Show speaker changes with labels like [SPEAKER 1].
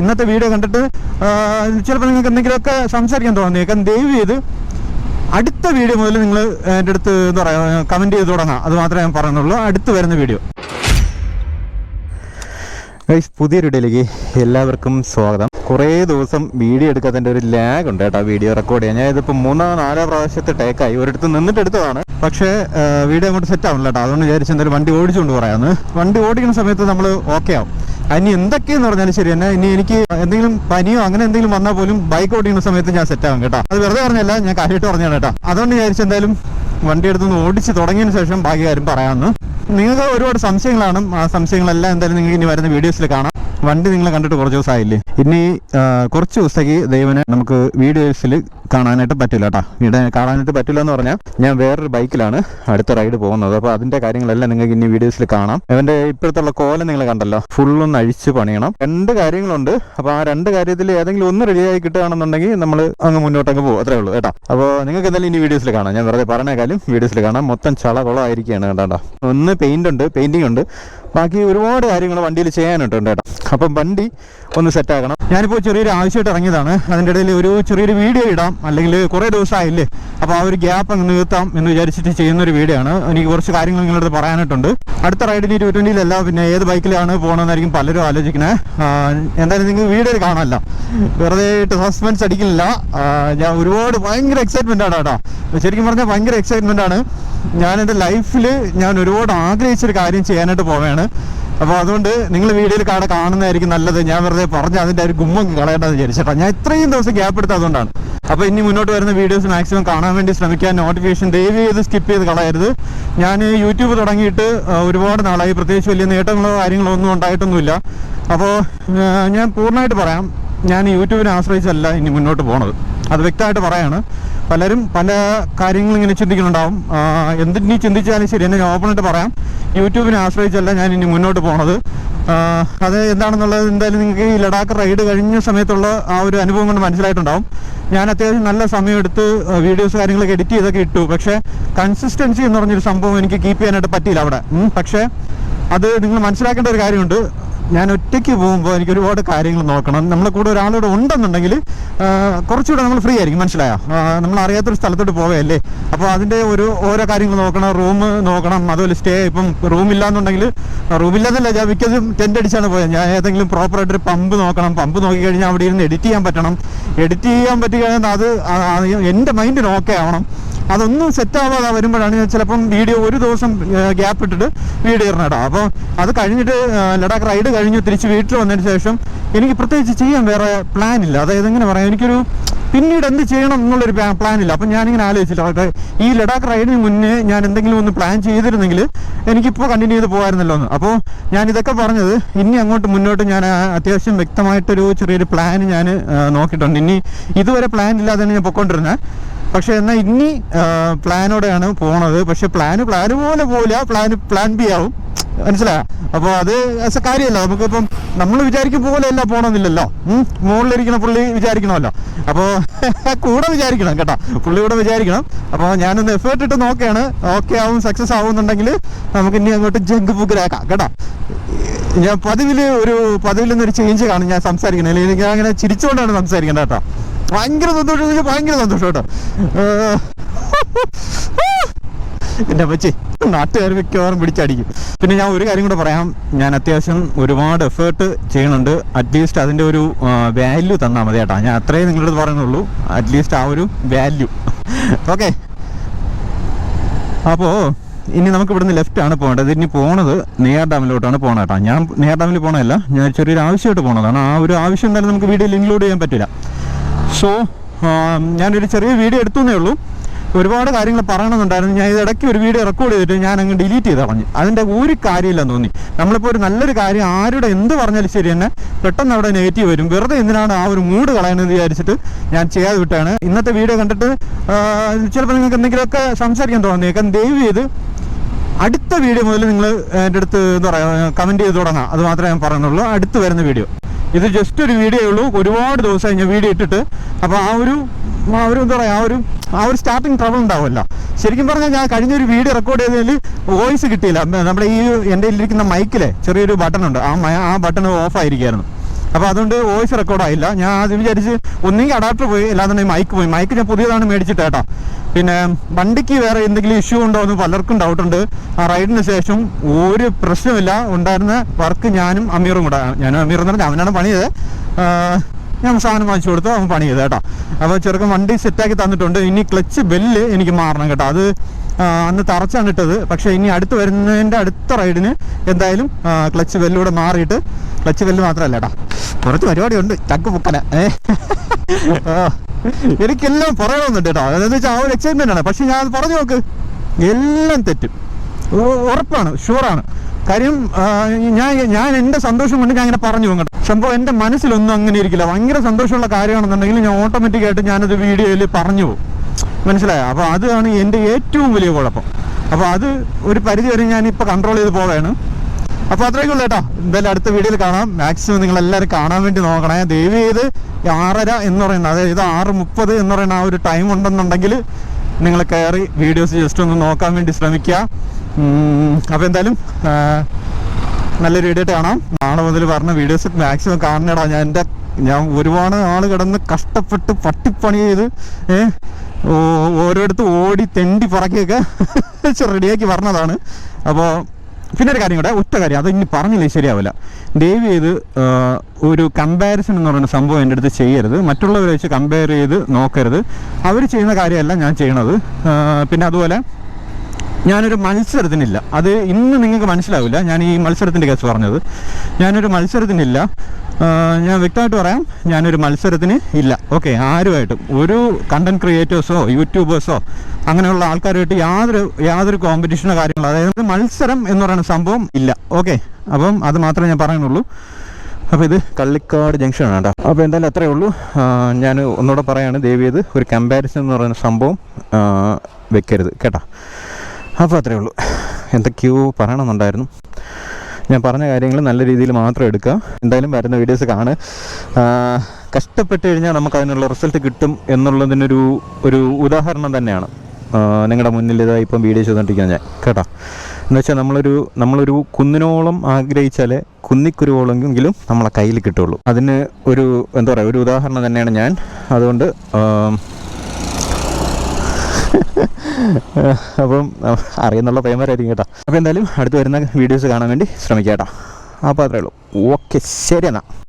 [SPEAKER 1] ഇന്നത്തെ വീഡിയോ കണ്ടിട്ട് ചിലപ്പോൾ നിങ്ങൾക്ക് എന്തെങ്കിലുമൊക്കെ സംസാരിക്കാൻ തോന്നിയേക്കാം ദയവ് ചെയ്ത് അടുത്ത വീഡിയോ മുതൽ നിങ്ങൾ എന്റെ അടുത്ത് എന്താ പറയുക കമന്റ് ചെയ്ത് തുടങ്ങാം. അത് മാത്രമേ ഞാൻ പറയുന്നുള്ളൂ. അടുത്ത് വരുന്ന വീഡിയോ. ഗൈസ് പുതിയൊരു വീഡിയോയിലേക്ക് എല്ലാവർക്കും സ്വാഗതം. കുറേ ദിവസം വീഡിയോ എടുക്കാത്തതിന്റെ ഒരു ലാഗ് ഉണ്ട് കേട്ടോ വീഡിയോ റെക്കോർഡ് ചെയ്യാൻ. ഞാൻ ഇതിപ്പോൾ മൂന്നോ നാലോ പ്രാവശ്യത്തെ ടേക്കായി ഒരിടത്ത് നിന്നിട്ട് എടുത്തതാണ്. പക്ഷേ വീഡിയോ അങ്ങോട്ട് സെറ്റ് ആവില്ല കേട്ടോ. അതുകൊണ്ട് വിചാരിച്ചു എന്തായാലും വണ്ടി ഓടിച്ചുകൊണ്ട് പറയാമെന്ന് വണ്ടി ഓടിക്കുന്ന സമയത്ത് നമ്മൾ ഓക്കെ ആവും. ഇനി എന്തൊക്കെയെന്ന് പറഞ്ഞാലും ശരി തന്നെ. ഇനി എനിക്ക് എന്തെങ്കിലും പനിയോ അങ്ങനെ എന്തെങ്കിലും വന്നാൽ പോലും ബൈക്ക് ഓടിക്കുന്ന സമയത്ത് ഞാൻ സെറ്റ് ആവും കേട്ടോ. അത് വെറുതെ പറഞ്ഞല്ല ഞാൻ കാര്യമായിട്ട് പറഞ്ഞാണ് കേട്ടോ. അതുകൊണ്ട് വിചാരിച്ചു എന്തായാലും വണ്ടി എടുത്തൊന്ന് ഓടിച്ച് തുടങ്ങിയതിന് ശേഷം ബാക്കി കാര്യം പറയാമെന്ന്. നിങ്ങൾക്ക് ഒരുപാട് സംശയങ്ങളാണ്. ആ സംശയങ്ങളെല്ലാം എന്തായാലും നിങ്ങൾക്ക് ഇനി വരുന്ന വീഡിയോസിൽ കാണാം. വണ്ടി നിങ്ങൾ കണ്ടിട്ട് കുറച്ച് ദിവസമായില്ലേ ഇനി കുറച്ച് ദിവസത്തേക്ക് ദൈവനെ നമുക്ക് വീഡിയോസിൽ കാണാനായിട്ട് പറ്റില്ല കേട്ടോ ഇവിടെ കാണാനായിട്ട് പറ്റില്ല എന്ന് പറഞ്ഞാൽ ഞാൻ വേറൊരു ബൈക്കിലാണ് അടുത്ത റൈഡ് പോകുന്നത്. അപ്പോൾ അതിന്റെ കാര്യങ്ങളെല്ലാം നിങ്ങൾക്ക് ഇനി വീഡിയോസിൽ കാണാം. അവന്റെ ഇപ്പോഴത്തുള്ള കോലം നിങ്ങൾ കണ്ടല്ലോ. ഫുള്ളൊന്ന് അഴിച്ച് പണിയണം. രണ്ട് കാര്യങ്ങളുണ്ട്. അപ്പോൾ ആ രണ്ട് കാര്യത്തിൽ ഏതെങ്കിലും ഒന്ന് റെഡിയായി കിട്ടുകയാണെന്നുണ്ടെങ്കിൽ നമ്മൾ അങ്ങ് മുന്നോട്ടങ്ങ് പോകും. അത്രേ ഉള്ളൂ കേട്ടോ. അപ്പോൾ നിങ്ങൾക്ക് എന്തായാലും ഇനി വീഡിയോസിൽ കാണാം. ഞാൻ വെറുതെ പറഞ്ഞേക്കാലും വീഡിയോസിൽ കാണാം. മൊത്തം ചള കുളമായിരിക്കുകയാണ് കേട്ടോ ഒന്ന് പെയിന്റ് ഉണ്ട് പെയിന്റിംഗ് ഉണ്ട്. ബാക്കി ഒരുപാട് കാര്യങ്ങൾ വണ്ടിയിൽ ചെയ്യാനുണ്ട് കേട്ടോ. അപ്പം വണ്ടി ഒന്ന് സെറ്റാക്കണം ഞാനിപ്പോൾ ചെറിയൊരു ആവശ്യമായിട്ട് ഇറങ്ങിയതാണ്. അതിന്റെ ഇടയിൽ ഒരു ചെറിയൊരു വീഡിയോ ഇടാം. അല്ലെങ്കിൽ കുറേ ദിവസമായില്ലേ? അപ്പോൾ ആ ഒരു ഗ്യാപ്പ് അങ്ങ് നിർത്താം എന്ന് വിചാരിച്ചിട്ട് ചെയ്യുന്ന ഒരു വീഡിയോ ആണ്. എനിക്ക് കുറച്ച് കാര്യങ്ങൾ നിങ്ങളുടെ അടുത്ത് പറയാനായിട്ടുണ്ട് അടുത്ത ഇരുപത്തി ട്വന്റിയിലല്ല പിന്നെ ഏത് ബൈക്കിലാണ് പോകണമെന്നായിരിക്കും പലരും ആലോചിക്കുന്നത് എന്തായാലും നിങ്ങൾ വീഡിയോയിൽ കാണാമല്ലോ. വെറുതെ ആയിട്ട് സസ്പെൻസ് അടിക്കില്ല ഞാൻ ഒരുപാട് ഭയങ്കര എക്സൈറ്റ്മെന്റ് ആണ് കേട്ടോ. ശരിക്കും പറഞ്ഞാൽ ഭയങ്കര എക്സൈറ്റ്മെന്റ് ആണ്. ഞാൻ എന്റെ ലൈഫിൽ ഞാൻ ഒരുപാട് ആഗ്രഹിച്ചൊരു കാര്യം ചെയ്യാനായിട്ട് പോവുകയാണ്. അപ്പോൾ അതുകൊണ്ട് നിങ്ങൾ വീഡിയോയിൽ കാണാൻ കാണുന്നതായിരിക്കും നല്ലത്. ഞാൻ വെറുതെ പറഞ്ഞ് അതിന്റെ ഒരു ഗുമ്മം കളയേണ്ടത് വിചാരിച്ചേട്ടാ. ഞാൻ ഇത്രയും ദിവസം ഗ്യാപ്പ് എടുത്തത് അതുകൊണ്ടാണ്. അപ്പോൾ ഇനി മുന്നോട്ട് വരുന്ന വീഡിയോസ് മാക്സിമം കാണാൻ വേണ്ടി ശ്രമിക്കാൻ നോട്ടിഫിക്കേഷൻ ദയവ് ചെയ്ത് സ്കിപ്പ് ചെയ്ത് കളയരുത്. ഞാൻ യൂട്യൂബ് തുടങ്ങിയിട്ട് ഒരുപാട് നാളായി. പ്രത്യേകിച്ച് വലിയ നേട്ടങ്ങളോ കാര്യങ്ങളോ ഒന്നും ഉണ്ടായിട്ടൊന്നുമില്ല. അപ്പോൾ ഞാൻ പൂർണമായിട്ട് പറയാം. ഞാൻ യൂട്യൂബിനെ ആശ്രയിച്ചല്ല ഇനി മുന്നോട്ട് പോണത്. അത് വ്യക്തമായിട്ട് പറയാണ്. പലരും പല കാര്യങ്ങളും ഇങ്ങനെ ചിന്തിക്കുന്നുണ്ടാവും. എന്തിനി ചിന്തിച്ചാലും ശരി എന്നെ ഞാൻ ഓപ്പണായിട്ട് പറയാം. യൂട്യൂബിനെ ആശ്രയിച്ചല്ല ഞാൻ ഇനി മുന്നോട്ട് പോണത്. അത് എന്താണെന്നുള്ളത് എന്തായാലും നിങ്ങൾക്ക് ഈ ലഡാക്ക് റൈഡ് കഴിഞ്ഞ സമയത്തുള്ള ആ ഒരു അനുഭവം കൊണ്ട് മനസ്സിലായിട്ടുണ്ടാവും. ഞാൻ അത്യാവശ്യം നല്ല സമയം എടുത്ത് വീഡിയോസ് കാര്യങ്ങളൊക്കെ എഡിറ്റ് ചെയ്തൊക്കെ ഇട്ടു. പക്ഷേ കൺസിസ്റ്റൻസി എന്ന് പറഞ്ഞൊരു സംഭവം എനിക്ക് കീപ്പ് ചെയ്യാനായിട്ട് പറ്റിയില്ല അവിടെ. പക്ഷേ അത് നിങ്ങൾ മനസ്സിലാക്കേണ്ട ഒരു കാര്യമുണ്ട്. ഞാൻ ഒറ്റയ്ക്ക് പോകുമ്പോൾ എനിക്ക് ഒരുപാട് കാര്യങ്ങൾ നോക്കണം. നമ്മളെ കൂടെ ഒരാളോട് ഉണ്ടെന്നുണ്ടെങ്കിൽ കുറച്ചുകൂടെ നമ്മൾ ഫ്രീ ആയിരിക്കും. മനസ്സിലായോ? നമ്മൾ അറിയാത്തൊരു സ്ഥലത്തോട്ട് പോവുകയല്ലേ അപ്പോൾ അതിന്റെ ഒരു ഓരോ കാര്യങ്ങൾ നോക്കണം. റൂം നോക്കണം. അതുപോലെ സ്റ്റേ ഇപ്പം റൂമില്ലാന്നുണ്ടെങ്കിൽ റൂമില്ലെന്നല്ല ഞാൻ മിക്കതും ടെന്റ് അടിച്ചാണ് പോയത്. ഞാൻ ഏതെങ്കിലും പ്രോപ്പറായിട്ടൊരു പമ്പ് നോക്കണം. പമ്പ് നോക്കിക്കഴിഞ്ഞാൽ അവിടെ ഇരുന്ന് എഡിറ്റ് ചെയ്യാൻ പറ്റണം. എഡിറ്റ് ചെയ്യാൻ പറ്റി കഴിഞ്ഞാൽ അത് എന്റെ മൈൻഡിന് ഓക്കെ ആവണം. അതൊന്നും സെറ്റ് ആവാതെ വരുമ്പോഴാണ് ഞാൻ ചിലപ്പം വീഡിയോ ഒരു ദിവസം ഗ്യാപ്പ് ഇട്ടിട്ട് വീഡിയോ ഇടണം അപ്പോൾ അത് കഴിഞ്ഞിട്ട് ലഡാക്ക് റൈഡ് കഴിഞ്ഞ് തിരിച്ച് വീട്ടിൽ വന്നതിന് ശേഷം എനിക്ക് പ്രത്യേകിച്ച് ചെയ്യാൻ വേറെ പ്ലാൻ ഇല്ല. അതായത് എങ്ങനെ പറയാം എനിക്കൊരു പിന്നീട് എന്ത് ചെയ്യണം എന്നുള്ളൊരു പ്ലാൻ ഇല്ല. അപ്പം ഞാനിങ്ങനെ ആലോചിച്ചില്ല. ഈ ലഡാക്ക് റൈഡിന് മുന്നേ ഞാൻ എന്തെങ്കിലും ഒന്ന് പ്ലാൻ ചെയ്തിരുന്നെങ്കിൽ എനിക്കിപ്പോൾ കണ്ടിന്യൂ ചെയ്ത് പോകാമായിരുന്നല്ലോ എന്ന്. അപ്പോൾ ഞാൻ ഇതൊക്കെ പറഞ്ഞത് ഇനി അങ്ങോട്ട് മുന്നോട്ട് ഞാൻ അത്യാവശ്യം വ്യക്തമായിട്ടൊരു ചെറിയൊരു പ്ലാൻ ഞാൻ നോക്കിയിട്ടുണ്ട്. ഇനി ഇതുവരെ പ്ലാൻ ഇല്ലാതെയാണ് ഞാൻ പൊയ്ക്കൊണ്ടിരുന്നത് പക്ഷെ എന്നാൽ ഇനി പ്ലാനോടെയാണ് പോണത്. പക്ഷെ പ്ലാന് പ്ലാന് പോലെ പോവില്ല. പ്ലാൻ പ്ലാൻ ബി ആവും. മനസ്സിലായോ? അപ്പോൾ അത് കാര്യമല്ല. നമുക്കിപ്പം നമ്മൾ വിചാരിക്കും പോലെയല്ല പോകണമെന്നില്ലല്ലോ ഉം. മുകളിലിരിക്കുന്ന പുള്ളി വിചാരിക്കണമല്ലോ. അപ്പോൾ കൂടെ വിചാരിക്കണം കേട്ടോ. പുള്ളി കൂടെ വിചാരിക്കണം. അപ്പോൾ ഞാനൊന്ന് എഫേർട്ട് ഇട്ട് നോക്കുകയാണ് ഓക്കെ ആവും സക്സസ് ആവുന്നുണ്ടെങ്കിൽ നമുക്ക് ഇനി അങ്ങോട്ട് ജങ്ക് ബുക്കിലാക്കാം കേട്ടോ. ഞാൻ പതിവിൽ ഒരു പതിവിൽ നിന്നൊരു ചേഞ്ച് കാണും ഞാൻ സംസാരിക്കണം അല്ലെങ്കിൽ ഞാൻ അങ്ങനെ ചിരിച്ചുകൊണ്ടാണ് സംസാരിക്കേണ്ടത് കേട്ടോ. ഭയങ്കര സന്തോഷം ഭയങ്കര സന്തോഷം കേട്ടോ. എന്റെ പച്ചി നാട്ടുകാർ മിക്കവാറും പിടിച്ചടിക്കും. പിന്നെ ഞാൻ ഒരു കാര്യം കൂടെ പറയാം. ഞാൻ അത്യാവശ്യം ഒരുപാട് എഫേർട്ട് ചെയ്യുന്നുണ്ട്. അറ്റ്ലീസ്റ്റ് അതിന്റെ ഒരു വാല്യൂ തന്നാൽ മതി കേട്ടോ. ഞാൻ അത്രേ നിങ്ങളോട് പറയുന്നുള്ളൂ. അറ്റ്ലീസ്റ്റ് ആ ഒരു വാല്യൂ ഓക്കെ അപ്പോൾ ഇനി നമുക്ക് ഇവിടുന്ന് ലെഫ്റ്റ് ആണ് പോകേണ്ടത്. ഇനി പോണത് നെയ്യാർ ഡാമിലോട്ടാണ് പോകണം കേട്ടോ. ഞാൻ നെയ്യാർ ഡാമിൽ പോകണമല്ല ഞാൻ ചെറിയൊരു ആവശ്യമായിട്ട് പോകണതാണ് ആ ഒരു ആവശ്യം എന്തായാലും നമുക്ക് വീഡിയോയിൽ ഇൻക്ലൂഡ് ചെയ്യാൻ പറ്റില്ല. സോ ഞാനൊരു ചെറിയ വീഡിയോ എടുത്തുന്നേ ഉള്ളൂ. ഒരുപാട് കാര്യങ്ങൾ പറയണമെന്നുണ്ടായിരുന്നു. ഞാൻ ഇത് ഇടയ്ക്ക് ഒരു വീഡിയോ റെക്കോർഡ് ചെയ്തിട്ട് ഞാൻ അങ്ങ് ഡിലീറ്റ് ചെയ്ത് കളഞ്ഞു. അതിന്റെ ഒരു കാര്യമില്ലെന്ന് തോന്നി. നമ്മളിപ്പോൾ ഒരു നല്ലൊരു കാര്യം ആരുടെ എന്ത് പറഞ്ഞാലും ശരി തന്നെ പെട്ടെന്ന് അവിടെ നെഗറ്റീവ് വരും. വെറുതെ എന്തിനാണ് ആ ഒരു മൂഡ് കളയണമെന്ന് വിചാരിച്ചിട്ട് ഞാൻ ചെയ്യാതെ വിട്ടാണ്. ഇന്നത്തെ വീഡിയോ കണ്ടിട്ട് ചിലപ്പോൾ നിങ്ങൾക്ക് എന്തെങ്കിലുമൊക്കെ സംസാരിക്കാൻ തോന്നിയേക്കാം. ദയവ് ചെയ്ത് അടുത്ത വീഡിയോ മുതൽ നിങ്ങൾ എന്റെ അടുത്ത് എന്താ പറയുക കമന്റ് ചെയ്ത് തുടങ്ങാം. അത് മാത്രമേ ഞാൻ പറയുന്നുള്ളൂ. അടുത്ത് വരുന്ന വീഡിയോ. ഇത് ജസ്റ്റ് ഒരു വീഡിയോ ഉള്ളൂ. ഒരുപാട് ദിവസമായി ഞാൻ വീഡിയോ ഇട്ടിട്ട്. അപ്പോൾ ആ ഒരു ആ ഒരു എന്താ പറയുക ആ ഒരു ആ ഒരു സ്റ്റാർട്ടിങ് ട്രബിൾ ഉണ്ടാവുമല്ലോ. ശരിക്കും പറഞ്ഞാൽ ഞാൻ കഴിഞ്ഞൊരു വീഡിയോ റെക്കോർഡ് ചെയ്തതിൽ വോയിസ് കിട്ടിയില്ല. നമ്മുടെ ഈ എന്റെ ഇരിക്കുന്ന മൈക്കിലെ ചെറിയൊരു ബട്ടൺ ഉണ്ട്. ആ ആ ബട്ടൺ ഓഫ് ആയിരിക്കുമായിരുന്നു അപ്പോൾ അതുകൊണ്ട് വോയിസ് റെക്കോർഡായില്ല ഞാൻ ആദ്യം വിചാരിച്ച് ഒന്നെങ്കിൽ അഡാപ്റ്റർ പോയി അല്ലാന്നുണ്ടെങ്കിൽ മൈക്ക് പോയി. മൈക്ക് ഞാൻ പുതിയതാണ് മേടിച്ചിട്ട് കേട്ടോ. പിന്നെ വണ്ടിക്ക് വേറെ എന്തെങ്കിലും ഇഷ്യൂ ഉണ്ടോ എന്ന് പലർക്കും ഡൗട്ടുണ്ട് ആ റൈഡിന് ശേഷം ഒരു പ്രശ്നമില്ല ഉണ്ടായിരുന്ന വർക്ക് ഞാനും അമീറും കൂടെ ഞാനും അമീർ എന്ന് പറഞ്ഞാൽ അവനാണ് പണിയത് ഞാൻ സാധനം വാങ്ങിച്ചു കൊടുത്തു അവൻ പണി ചെയ്തു കേട്ടോ. അപ്പോൾ ചെറുക്കൻ വണ്ടി സെറ്റാക്കി തന്നിട്ടുണ്ട്. ഇനി ക്ലച്ച് ബെല്ല് എനിക്ക് മാറണം കേട്ടോ. അത് അന്ന് തറച്ചാണ് ഇട്ടത്. പക്ഷേ ഇനി അടുത്ത് വരുന്നതിന്റെ അടുത്ത റൈഡിന് എന്തായാലും ക്ലച്ച് ബെല്ലൂടെ മാറിയിട്ട് ക്ലച്ച് ബെല്ല് മാത്രമല്ല കേട്ടോ. കുറച്ച് പരിപാടിയുണ്ട്. ചക്ക് പൊക്കന. ഏ? ആ, എനിക്കെല്ലാം പറയണമെന്നുണ്ട് കേട്ടോ. അതെന്ന് വെച്ചാൽ ആ ഒരു എക്സൈറ്റ്മെന്റ് ആണ്. പക്ഷേ ഞാൻ പറഞ്ഞു നോക്ക്. എല്ലാം തെറ്റും. ഉറപ്പാണ് ഷുവറാണ് കാര്യം ഞാൻ ഞാൻ എന്റെ സന്തോഷം കൊണ്ട് ഞാൻ ഇങ്ങനെ പറഞ്ഞു പോകും സംഭവം എന്റെ മനസ്സിലൊന്നും അങ്ങനെ ഇരിക്കില്ല. ഭയങ്കര സന്തോഷമുള്ള കാര്യമാണെന്നുണ്ടെങ്കിൽ ഞാൻ ഓട്ടോമാറ്റിക്കായിട്ട് ഞാനത് വീഡിയോയിൽ പറഞ്ഞു പോകും. മനസ്സിലായോ? അപ്പോൾ അതാണ് എന്റെ ഏറ്റവും വലിയ കുഴപ്പം. അപ്പോൾ അത് ഒരു പരിധി വരെ ഞാൻ ഇപ്പോൾ കൺട്രോൾ ചെയ്ത് പോവുകയാണ്. അപ്പോൾ അത്രയൊക്കെ ഉള്ളൂ കേട്ടോ. എന്തായാലും അടുത്ത വീഡിയോയിൽ കാണാം. മാക്സിമം നിങ്ങൾ എല്ലാവരും കാണാൻ വേണ്ടി നോക്കണേ. ദയവ് ചെയ്ത് ആറര എന്ന് പറയുന്ന അതായത് ആറ് മുപ്പത് എന്ന് പറയുന്ന ആ ഒരു ടൈം ഉണ്ടെന്നുണ്ടെങ്കിൽ നിങ്ങൾ കയറി വീഡിയോസ് ജസ്റ്റ് ഒന്ന് നോക്കാൻ വേണ്ടി ശ്രമിക്കുക. അപ്പോൾ എന്തായാലും നല്ല നല്ലൊരു വീഡിയോ കാണാം. നാളെ മുതൽ പറഞ്ഞ വീഡിയോസ് മാക്സിമം കാണണടാ. ഞാൻ എന്റെ ഞാൻ ഒരുപാട് ആൾ കിടന്ന് കഷ്ടപ്പെട്ട് പട്ടിപ്പണി ചെയ്ത് ഏ ഓരോരുത്തർ ഓടി തെണ്ടി പറക്കിയൊക്കെ റെഡിയാക്കി പറഞ്ഞതാണ് അപ്പോൾ പിന്നെ ഒരു കാര്യം കൂടെ ഒറ്റ കാര്യം അത് ഇനി പറഞ്ഞില്ലേ ശരിയാവില്ല. ദയവ് ചെയ്ത് ഒരു കമ്പാരിസൺ എന്ന് പറയുന്ന സംഭവം എന്റെ അടുത്ത് ചെയ്യരുത്. മറ്റുള്ളവരെ വെച്ച് കമ്പയർ ചെയ്ത് നോക്കരുത്. അവർ ചെയ്യുന്ന കാര്യമല്ല ഞാൻ ചെയ്യണത്. പിന്നെ അതുപോലെ ഞാനൊരു മത്സരത്തിനില്ല. അത് ഇന്ന് നിങ്ങൾക്ക് മനസ്സിലാവില്ല. ഞാൻ ഈ മത്സരത്തിന്റെ കേസ് പറഞ്ഞത്. ഞാനൊരു മത്സരത്തിനില്ല. ഞാൻ വ്യക്തമായിട്ട് പറയാം. ഞാനൊരു മത്സരത്തിന് ഇല്ല. ഓക്കെ ആരുമായിട്ടും. ഒരു കണ്ടന്റ് ക്രിയേറ്റേഴ്സോ യൂട്യൂബേഴ്സോ അങ്ങനെയുള്ള ആൾക്കാരുമായിട്ട് യാതൊരു യാതൊരു കോമ്പറ്റീഷനോ കാര്യങ്ങളോ അതായത് മത്സരം എന്ന് പറയുന്ന സംഭവം ഇല്ല. ഓക്കെ അപ്പം അത് മാത്രമേ ഞാൻ പറയുന്നുള്ളൂ. അപ്പോൾ ഇത് കള്ളിക്കാട് ജംഗ്ഷനാണ് കേട്ടോ. അപ്പോൾ എന്തായാലും അത്രയേ ഉള്ളൂ. ഞാൻ ഒന്നുകൂടെ പറയാണ്. ദേവിയത് ഒരു കമ്പാരിസൺ എന്ന് പറയുന്ന സംഭവം വെക്കരുത്. കേട്ടോ. അപ്പോൾ അത്രയേ ഉള്ളൂ. എന്തൊക്കെയോ പറയണമെന്നുണ്ടായിരുന്നു. ഞാൻ പറഞ്ഞ കാര്യങ്ങൾ നല്ല രീതിയിൽ മാത്രം എടുക്കുക. എന്തായാലും വരുന്ന വീഡിയോസ് കാണ് കഷ്ടപ്പെട്ട് കഴിഞ്ഞാൽ നമുക്ക് അതിനുള്ള റിസൾട്ട് കിട്ടും എന്നുള്ളതിനൊരു ഒരു ഉദാഹരണം തന്നെയാണ്. നിങ്ങളുടെ മുന്നിൽ ഇതാ ഇപ്പം വീഡിയോ ചെയ്തുകൊണ്ടിരിക്കുന്നത് ഞാൻ. കേട്ടോ? എന്ന് വെച്ചാൽ നമ്മളൊരു നമ്മളൊരു കുന്നിനോളം ആഗ്രഹിച്ചാലേ കുന്നിക്കുരുവോളെങ്കിലും നമ്മളെ കയ്യിൽ കിട്ടുള്ളൂ അതിന് ഒരു എന്താ പറയുക ഒരു ഉദാഹരണം തന്നെയാണ് ഞാൻ. അതുകൊണ്ട് അപ്പം അറിയുന്നുള്ള ആയിരിക്കും കേട്ടോ. അപ്പോൾ എന്തായാലും അടുത്ത് വരുന്ന വീഡിയോസ് കാണാൻ വേണ്ടി ശ്രമിക്കാം കേട്ടോ. അപ്പോൾ അത്രേ ഉള്ളൂ. ഓക്കെ ശരി എന്നാൽ